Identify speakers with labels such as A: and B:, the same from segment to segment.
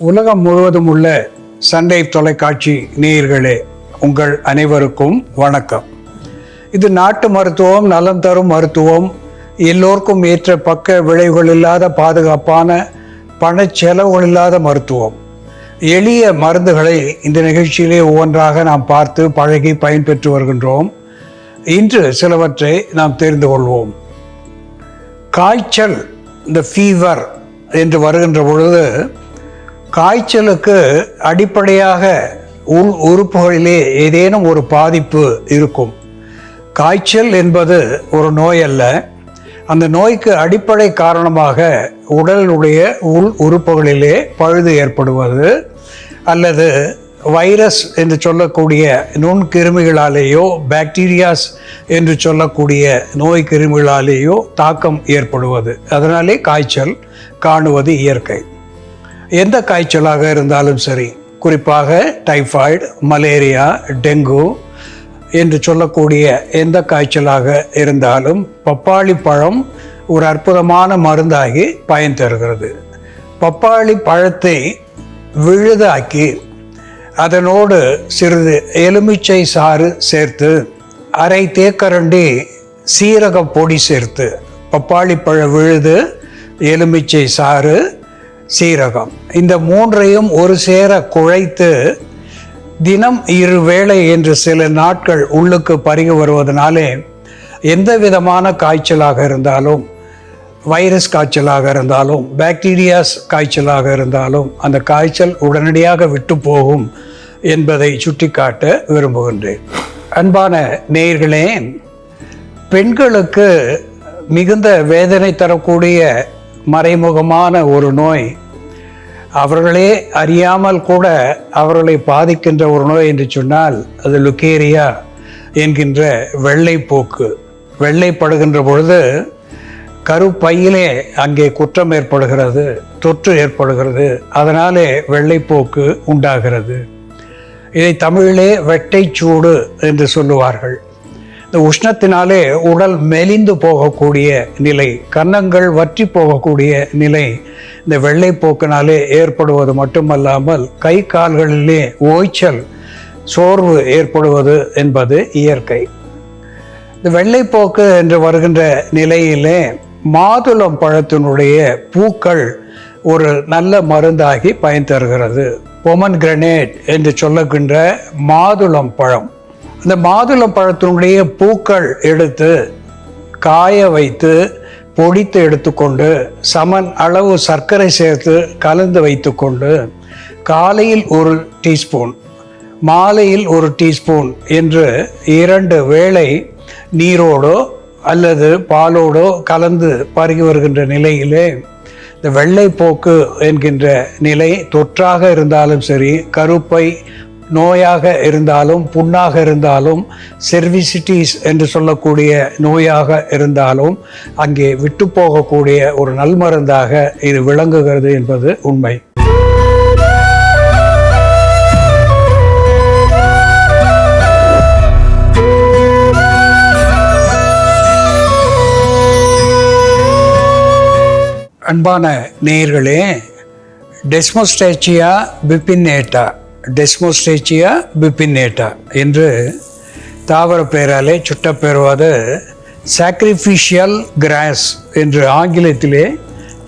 A: உலகம் முழுவதும் உள்ள சண்டை தொலைக்காட்சி நேயர்களே உங்கள் அனைவருக்கும் வணக்கம். இது நாட்டு மருத்துவம் நலம் தரும் மருத்துவம் எல்லோருக்கும் ஏற்ற பக்க விளைவுகள் இல்லாத பாதுகாப்பான பண செலவுகள் இல்லாத மருத்துவம். எளிய மருந்துகளை இந்த நிகழ்ச்சியிலே ஒவ்வொன்றாக நாம் பார்த்து பழகி பயன்பெற்று வருகின்றோம். இன்று சிலவற்றை நாம் தெரிந்து கொள்வோம். காய்ச்சல் இந்த ஃபீவர் என்று வருகின்ற பொழுது காய்ச்சலுக்கு அடிப்படையாக உள் உறுப்புகளிலே ஏதேனும் ஒரு பாதிப்பு இருக்கும். காய்ச்சல் என்பது ஒரு நோய் அல்ல. அந்த நோய்க்கு அடிப்படை காரணமாக உடலுடைய உள் உறுப்புகளிலே பழுது ஏற்படுவது அல்லது வைரஸ் என்று சொல்லக்கூடிய நுண்கிருமிகளாலேயோ பாக்டீரியாஸ் என்று சொல்லக்கூடிய நோய் கிருமிகளாலேயோ தாக்கம் ஏற்படுவது. அதனாலே காய்ச்சல் காணுவது இயற்கை. எந்த காய்ச்சலாக இருந்தாலும் சரி குறிப்பாக டைஃபாய்டு மலேரியா டெங்கு என்று சொல்லக்கூடிய எந்த காய்ச்சலாக இருந்தாலும் பப்பாளி பழம் ஒரு அற்புதமான மருந்தாகி பயன் தருகிறது. பப்பாளி பழத்தை விழுதாக்கி அதனோடு சிறிது எலுமிச்சை சாறு சேர்த்து அரை தேக்கரண்டி சீரக பொடி சேர்த்து பப்பாளி பழ விழுது எலுமிச்சை சாறு சீரகம். இந்த மூன்றையும் ஒரு சேர குழைத்து தினம் இரு வேளை என்று சில நாட்கள் உள்ளுக்கு பருகி வருவதனாலே எந்த விதமான காய்ச்சலாக இருந்தாலும் வைரஸ் காய்ச்சலாக இருந்தாலும் பாக்டீரியாஸ் காய்ச்சலாக இருந்தாலும் அந்த காய்ச்சல் உடனடியாக விட்டு போகும் என்பதை சுட்டிக்காட்ட விரும்புகின்றேன். அன்பான நேயர்களே பெண்களுக்கு மிகுந்த வேதனை தரக்கூடிய மறைமுகமான ஒரு நோய். அவர்களே அறியாமல் கூட அவர்களை பாதிக்கின்ற ஒரு நோய் என்று சொன்னால் அது லுக்கேரியா என்கின்ற வெள்ளைப்போக்கு. வெள்ளைப்படுகின்ற பொழுது கருப்பையிலே அங்கே குற்றம் ஏற்படுகிறது தொற்று ஏற்படுகிறது. அதனாலே வெள்ளைப்போக்கு உண்டாகிறது. இதை தமிழிலே வெட்டைச்சூடு என்று சொல்லுவார்கள். இந்த உஷ்ணத்தினாலே உடல் மெலிந்து போகக்கூடிய நிலை கன்னங்கள் வற்றி போகக்கூடிய நிலை இந்த வெள்ளைப்போக்கினாலே ஏற்படுவது மட்டுமல்லாமல் கை கால்களிலே ஓய்ச்சல் சோர்வு ஏற்படுவது என்பது இயற்கை. இந்த வெள்ளைப்போக்கு என்று வருகின்ற நிலையிலே மாதுளம் பழத்தினுடைய பூக்கள் ஒரு நல்ல மருந்தாகி பயன் தருகிறது. பொமன் கிரனேட் என்று சொல்லுகின்ற மாதுளம் பழம். இந்த மாதுளம் பழத்தினுடைய பூக்கள் எடுத்து காய வைத்து பொடித்து எடுத்துக்கொண்டு சமன் அளவு சர்க்கரை சேர்த்து கலந்து வைத்துக்கொண்டு காலையில் ஒரு டீஸ்பூன் மாலையில் ஒரு டீஸ்பூன் என்று இரண்டு வேளை நீரோடோ அல்லது பாலோடோ கலந்து பருகி வருகின்ற நிலையிலே இந்த வெள்ளைப்போக்கு என்கின்ற நிலை தொற்றாக இருந்தாலும் சரி கருப்பை நோயாக இருந்தாலும் புண்ணாக இருந்தாலும் செர்விசிட்டிஸ் என்று சொல்லக்கூடிய நோயாக இருந்தாலும் அங்கே விட்டு போகக்கூடிய ஒரு நல்மருந்தாக இது விளங்குகிறது என்பது உண்மை. அன்பான நேயர்களே டெஸ்மோஸ்டேச்சியா பிப்பின்னேட்டா டெஸ்மோஸ்டேச்சியா பிப்பின்னேட்டா என்று தாவர பெயராலே சுட்டப்பெறுவாத சாக்ரிஃபிஷியல் கிராஸ் என்று ஆங்கிலத்திலே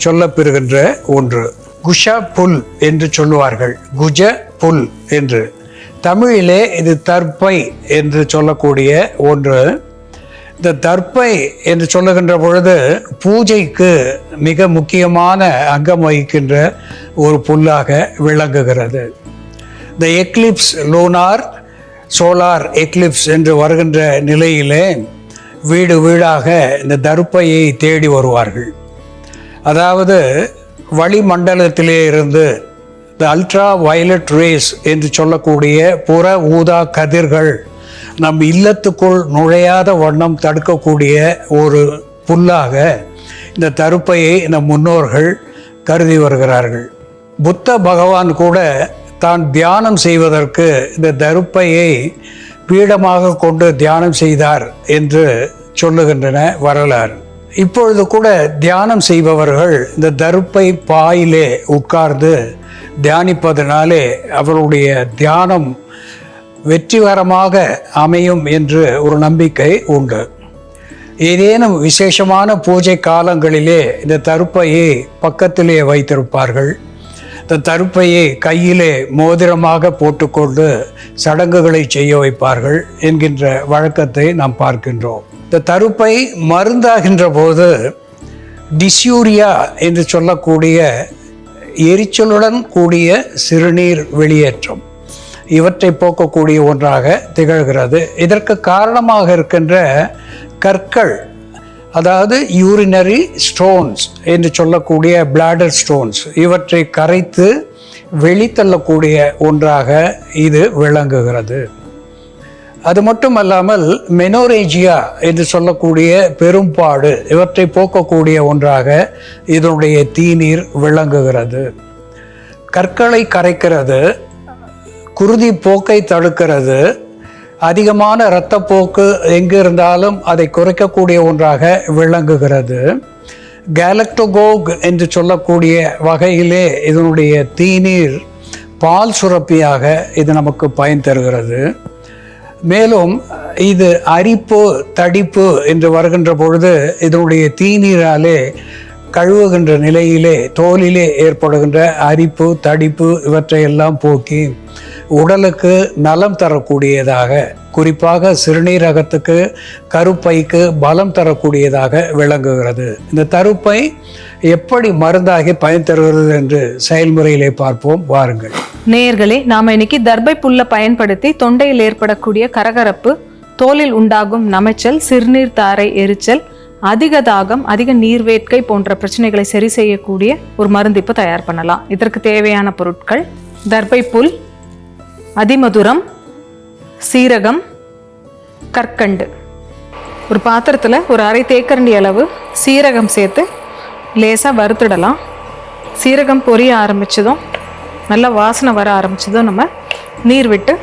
A: சொல்லப்பெறுகின்ற ஒன்று. குஷா புல் என்று சொல்லுவார்கள். குஜ புல் என்று. தமிழிலே இது தற்பை என்று சொல்லக்கூடிய ஒன்று. இந்த தற்பை என்று சொல்லுகின்ற பொழுது பூஜைக்கு மிக முக்கியமான அங்கம் வகிக்கின்ற ஒரு புல்லாக விளங்குகிறது. The eclipse lunar solar eclipse என்று வருகின்ற நிலையிலே வீடு வீடாக இந்த தருப்பையை தேடி வருவார்கள். அதாவது வளிமண்டலத்திலே இருந்து த அல்ட்ரா வயலட் ரேஸ் என்று சொல்லக்கூடிய புற ஊதா கதிர்கள் நம் இல்லத்துக்குள் நுழையாத வண்ணம் தடுக்கக்கூடிய ஒரு புல்லாக இந்த தருப்பையை நம் முன்னோர்கள் கருதி வருகிறார்கள். புத்த பகவான் கூட தான் தியானம் செய்வதற்கு இந்த தருப்பையை பீடமாக கொண்டு தியானம் செய்தார் என்று சொல்லுகின்றன வரலாறு. இப்பொழுது கூட தியானம் செய்பவர்கள் இந்த தருப்பை பாயிலே உட்கார்ந்து தியானிப்பதனாலே அவருடைய தியானம் வெற்றிகரமாக அமையும் என்று ஒரு நம்பிக்கை உண்டு. ஏதேனும் விசேஷமான பூஜை காலங்களிலே இந்த தருப்பையை பக்கத்திலே வைத்திருப்பார்கள். தருப்பையை கையிலே மோதிரமாக போட்டுக்கொண்டு சடங்குகளை செய்ய வைப்பார்கள் என்கின்ற வழக்கத்தை நாம் பார்க்கின்றோம். இந்த தருப்பை மருந்தாகின்ற போது டிஸ்யூரியா என்று சொல்லக்கூடிய எரிச்சலுடன் கூடிய சிறுநீர் வெளியேற்றம் இவற்றை போக்கக்கூடிய ஒன்றாக திகழ்கிறது. இதற்கு காரணமாக இருக்கின்ற கற்கள் அதாவது யூரினரி ஸ்டோன்ஸ் என்று சொல்லக்கூடிய பிளாடர் ஸ்டோன்ஸ் இவற்றை கரைத்து வெளித்தள்ளக்கூடிய ஒன்றாக இது விளங்குகிறது. அது மட்டுமல்லாமல் மெனோரேஜியா என்று சொல்லக்கூடிய பெரும்பாடு இவற்றை போக்கக்கூடிய ஒன்றாக இதனுடைய தீநீர் விளங்குகிறது. கற்களை கரைக்கிறது குருதி போக்கை தடுக்கிறது அதிகமான இரத்தப்போக்கு எங்கே இருந்தாலும் அதை குறைக்கக்கூடிய ஒன்றாக விளங்குகிறது. கேலக்டோகோக் என்று சொல்லக்கூடிய வகையிலே இதனுடைய தீநீர் பால் சுரப்பியாக இது நமக்கு பயன் தருகிறது. மேலும் இது அரிப்பு தடிப்பு என்று வருகின்ற பொழுது இதனுடைய தீநீராலே கழுவுகின்ற நிலையிலே தோலிலே ஏற்படுகின்ற அரிப்பு தடிப்பு இவற்றையெல்லாம் போக்கி உடலுக்கு நலம் தரக்கூடியதாக குறிப்பாக சிறுநீரகத்துக்கு கருப்பைக்கு பலம் தரக்கூடியதாக விளங்குகிறது. இந்த தருப்பை எப்படி மருந்தாகி பயன் தருகிறது என்று செயல்முறையிலே பார்ப்போம். வாருங்கள்.
B: நேயர்களே நாம் இன்னைக்கு தர்பை புல்லை பயன்படுத்தி தொண்டையில் ஏற்படக்கூடிய கரகரப்பு தோலில் உண்டாகும் நமைச்சல் சிறுநீர் தாரை எரிச்சல் அதிக தாகம் அதிக நீர்வேட்கை போன்ற பிரச்சனைகளை சரி செய்யக்கூடிய ஒரு மருந்து இப்போ தயார் பண்ணலாம். இதற்கு தேவையான பொருட்கள் தர்பை புல் அதிமதுரம் சீரகம் கற்கண்டு. ஒரு பாத்திரத்தில் ஒரு அரை தேக்கரண்டி அளவு சீரகம் சேர்த்து லேசாக வறுத்துடலாம். சீரகம் பொரிய ஆரம்பிச்சதும் நல்லா வாசனை வர ஆரம்பிச்சதும் நம்ம நீர் விட்டு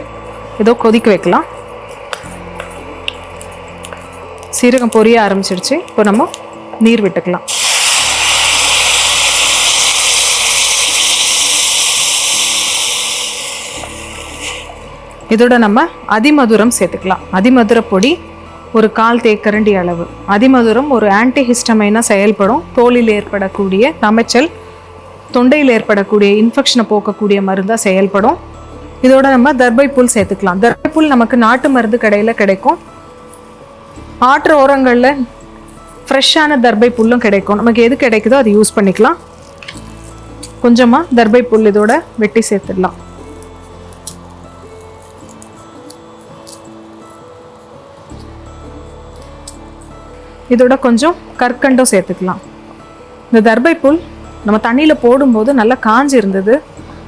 B: ஏதோ கொதிக்க வைக்கலாம். சீரகம் பொரிய ஆரம்பிச்சிருச்சு. இப்போ நம்ம நீர் விட்டுக்கலாம். இதோட நம்ம அதிமதுரம் சேர்த்துக்கலாம். அதிமதுர பொடி ஒரு கால் தேக்கரண்டி அளவு. அதிமதுரம் ஒரு ஆன்டிஹிஸ்டமைனாக செயல்படும். தோலில் ஏற்படக்கூடிய தமைச்சல் தொண்டையில் ஏற்படக்கூடிய இன்ஃபெக்ஷனை போக்கக்கூடிய மருந்தாக செயல்படும். இதோட நம்ம தர்பை புல் சேர்த்துக்கலாம். தர்பை புல் நமக்கு நாட்டு மருந்து கடையில் கிடைக்கும். ஆற்று ஓரங்களில் ஃப்ரெஷ்ஷான தர்பை புல்லும் கிடைக்கும். நமக்கு எது கிடைக்குதோ அதை யூஸ் பண்ணிக்கலாம். கொஞ்சமாக தர்பை புல் இதோட வெட்டி சேர்த்துடலாம். இதோட கொஞ்சம் கற்கண்டும் சேர்த்துக்கலாம். இந்த தர்பை புல் நம்ம தண்ணியில் போடும்போது நல்லா காஞ்சி இருந்தது.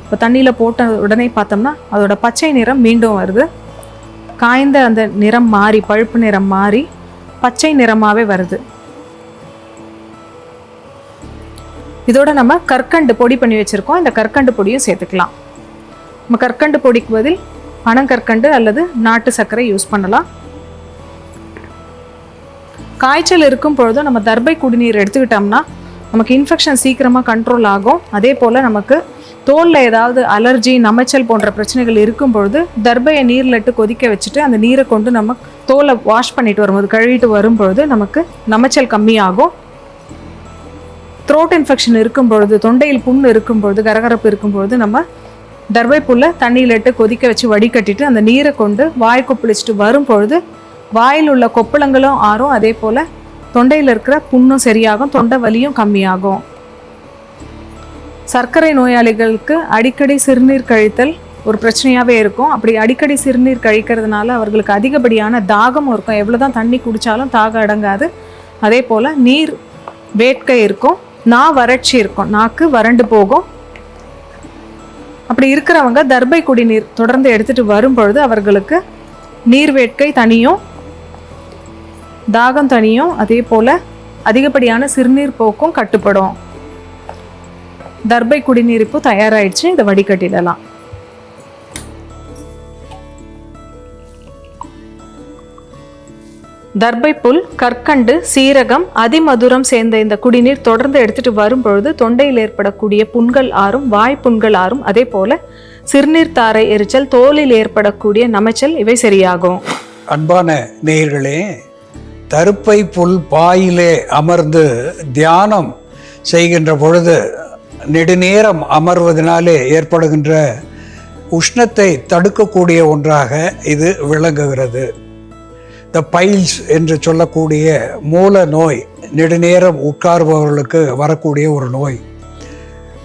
B: இப்போ தண்ணியில் போட்ட உடனே பார்த்தோம்னா அதோட பச்சை நிறம் மீண்டும் வருது. காய்ந்த அந்த நிறம் மாறி பழுப்பு நிறம் மாறி பச்சை நிறமாகவே வருது. இதோட நம்ம கற்கண்டு பொடி பண்ணி வச்சுருக்கோம். இந்த கற்கண்டு பொடியும் சேர்த்துக்கலாம். நம்ம கற்கண்டு பொடிக்கு பதில் பனங்கற்கண்டு அல்லது நாட்டு சர்க்கரை யூஸ் பண்ணலாம். காய்ச்சல் இருக்கும் பொழுதும் நம்ம தர்பை குடிநீர் எடுத்துக்கிட்டோம்னா நமக்கு இன்ஃபெக்ஷன் சீக்கிரமாக கண்ட்ரோல் ஆகும். அதே போல் நமக்கு தோலில் ஏதாவது அலர்ஜி நமைச்சல் போன்ற பிரச்சனைகள் இருக்கும் பொழுது தர்பையை நீரில் இட்டு கொதிக்க வச்சுட்டு அந்த நீரை கொண்டு நம்ம தோலை வாஷ் பண்ணிட்டு வரும்போது கழுவிட்டு வரும்பொழுது நமக்கு நமைச்சல் கம்மியாகும். த்ரோட் இன்ஃபெக்ஷன் இருக்கும் பொழுது தொண்டையில் புண்ணு இருக்கும் பொழுது கரகரப்பு இருக்கும் பொழுது நம்ம தர்பை புல்லை தண்ணியில் இட்டு கொதிக்க வச்சு வடிகட்டிட்டு அந்த நீரை கொண்டு வாய் கொப்பளிச்சுட்டு வரும்பொழுது வாயில் உள்ள கொப்பளங்களும் ஆறும் அதே போல் தொண்டையில் இருக்கிற புண்ணும் சரியாகும் தொண்டை வலியும் கம்மியாகும். சர்க்கரை நோயாளிகளுக்கு அடிக்கடி சிறுநீர் கழித்தல் ஒரு பிரச்சனையாகவே இருக்கும். அப்படி அடிக்கடி சிறுநீர் கழிக்கிறதுனால அவர்களுக்கு அதிகப்படியான தாகமும் இருக்கும். எவ்வளோ தான் தண்ணி குடித்தாலும் தாகம் அடங்காது. அதே போல் நீர் வேட்கை இருக்கும். நா வறட்சி இருக்கும். நாக்கு வறண்டு போகும். அப்படி இருக்கிறவங்க தர்பை குடிநீர் தொடர்ந்து எடுத்துட்டு வரும் பொழுது அவர்களுக்கு நீர் வேட்கை தனியும் தாகம் தனியும் அதே போல் அதிகப்படியான சிறுநீர் போக்கும் கட்டுப்படும். தர்பை குடிநீர் இப்போ தயாராயிடுச்சு. இதை வடிகட்டிடலாம். தர்பை புல் கற்கண்டு சீரகம் அதிமதுரம் சேர்ந்த இந்த குடிநீர் தொடர்ந்து எடுத்துட்டு வரும் பொழுது தொண்டையில் ஏற்படக்கூடிய புண்கள் ஆறும் வாய் புண்கள் ஆறும் அதே போல சிறுநீர் தாரை எரிச்சல் தோலில் ஏற்படக்கூடிய நமைச்சல் இவை சரியாகும்.
A: அன்பான நேயர்களே தருப்பை புல் பாயிலே அமர்ந்து தியானம் செய்கின்ற பொழுது நெடுநேரம் அமர்வதனாலே ஏற்படுகின்ற உஷ்ணத்தை தடுக்கக்கூடிய ஒன்றாக இது விளங்குகிறது. த பைல்ஸ் என்று சொல்லக்கூடிய மூல நோய் நெடுநேரம் உட்கார்பவர்களுக்கு வரக்கூடிய ஒரு நோய்.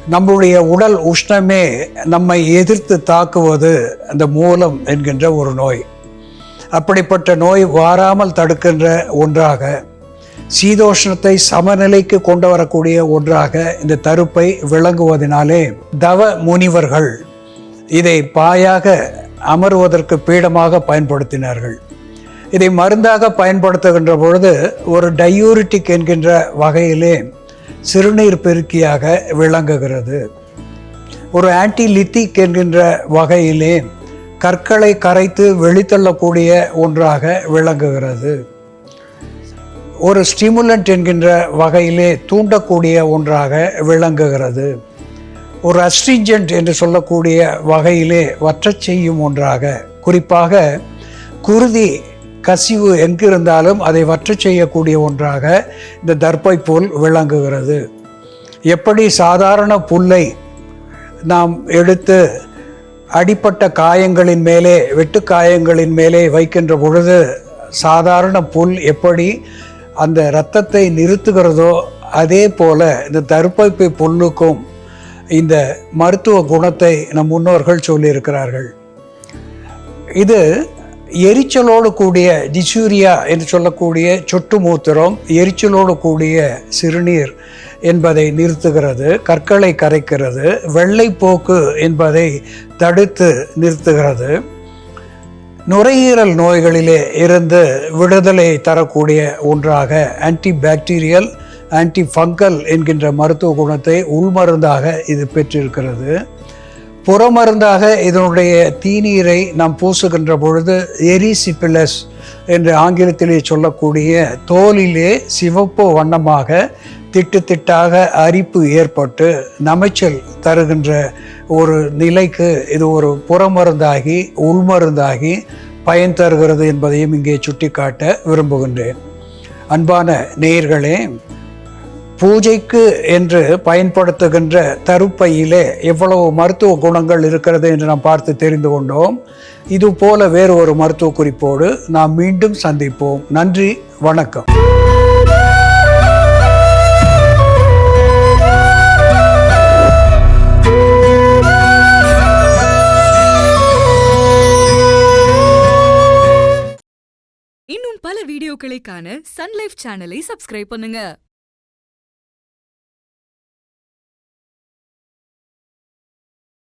A: நம்முடைய உடல் உஷ்ணமே நம்மை எதிர்த்து தாக்குவது அந்த மூலம் என்கின்ற ஒரு நோய். அப்படிப்பட்ட நோய் வாராமல் தடுக்கின்ற ஒன்றாக சீதோஷ்ணத்தை சமநிலைக்கு கொண்டு வரக்கூடிய ஒன்றாக இந்த தருப்பை விளங்குவதனாலே தவ முனிவர்கள் இதை பாயாக அமருவதற்கு பீடமாக பயன்படுத்தினார்கள். இதை மருந்தாக பயன்படுத்துகின்ற பொழுது ஒரு டயூரிட்டிக் என்கின்ற வகையிலே சிறுநீர் பெருக்கியாக விளங்குகிறது. ஒரு ஆன்டிலித்திக் என்கின்ற வகையிலே கற்களை கரைத்து வெளித்தள்ளக்கூடிய ஒன்றாக விளங்குகிறது. ஒரு ஸ்டிமுலண்ட் என்கின்ற வகையிலே தூண்டக்கூடிய ஒன்றாக விளங்குகிறது. ஒரு அஸ்ட்ரிஜென்ட் என்று சொல்லக்கூடிய வகையிலே வற்றச் செய்யும் ஒன்றாக குறிப்பாக குருதி கசிவு எங்கிருந்தாலும் அதை வற்ற செய்யக்கூடிய ஒன்றாக இந்த தர்ப்பை புல் விளங்குகிறது. எப்படி சாதாரண புல்லை நாம் எடுத்து அடிப்பட்ட காயங்களின் மேலே வெட்டு காயங்களின் மேலே வைக்கின்ற பொழுது சாதாரண புல் எப்படி அந்த இரத்தத்தை நிறுத்துகிறதோ அதே போல் இந்த தருப்பைப்பை புல்லுக்கும் இந்த மருத்துவ குணத்தை நம் முன்னோர்கள் சொல்லியிருக்கிறார்கள். இது எரிச்சலோடு கூடிய டிசூரியா என்று சொல்லக்கூடிய சொட்டு மூத்திரம் எரிச்சலோடு கூடிய சிறுநீர் என்பதை நிறுத்துகிறது கற்களை கரைக்கிறது வெள்ளைப்போக்கு என்பதை தடுத்து நிறுத்துகிறது. நுரையீரல் நோய்களிலே இருந்து விடுதலை தரக்கூடிய ஒன்றாக ஆன்டி பாக்டீரியல் ஆன்டி ஃபங்கல் என்கின்ற மருத்துவ குணத்தை உள்மருந்தாக இது பெற்றிருக்கிறது. புறமருந்தாக இதனுடைய தீநீரை நாம் பூசுகின்ற பொழுது எரிசிபிலஸ் என்று ஆங்கிலத்திலே சொல்லக்கூடிய தோலிலே சிவப்பு வண்ணமாக திட்டு திட்டாக அரிப்பு ஏற்பட்டு நமைச்சல் தருகின்ற ஒரு நிலைக்கு இது ஒரு புறமருந்தாகி உள்மருந்தாகி பயன் தருகிறது என்பதையும் இங்கே சுட்டிக்காட்ட விரும்புகின்றேன். அன்பான நேயர்களே பூஜைக்கு என்று பயன்படுத்துகின்ற தருப்பையிலே எவ்வளவு மருத்துவ குணங்கள் இருக்கிறது என்று நாம் பார்த்து தெரிந்து கொண்டோம். இது போல வேறு ஒரு மருத்துவ குறிப்போடு நாம் மீண்டும் சந்திப்போம். நன்றி வணக்கம்.
C: இன்னும் பல வீடியோக்களை காண சன்லைஃப் சேனலை சப்ஸ்கிரைப் பண்ணுங்க.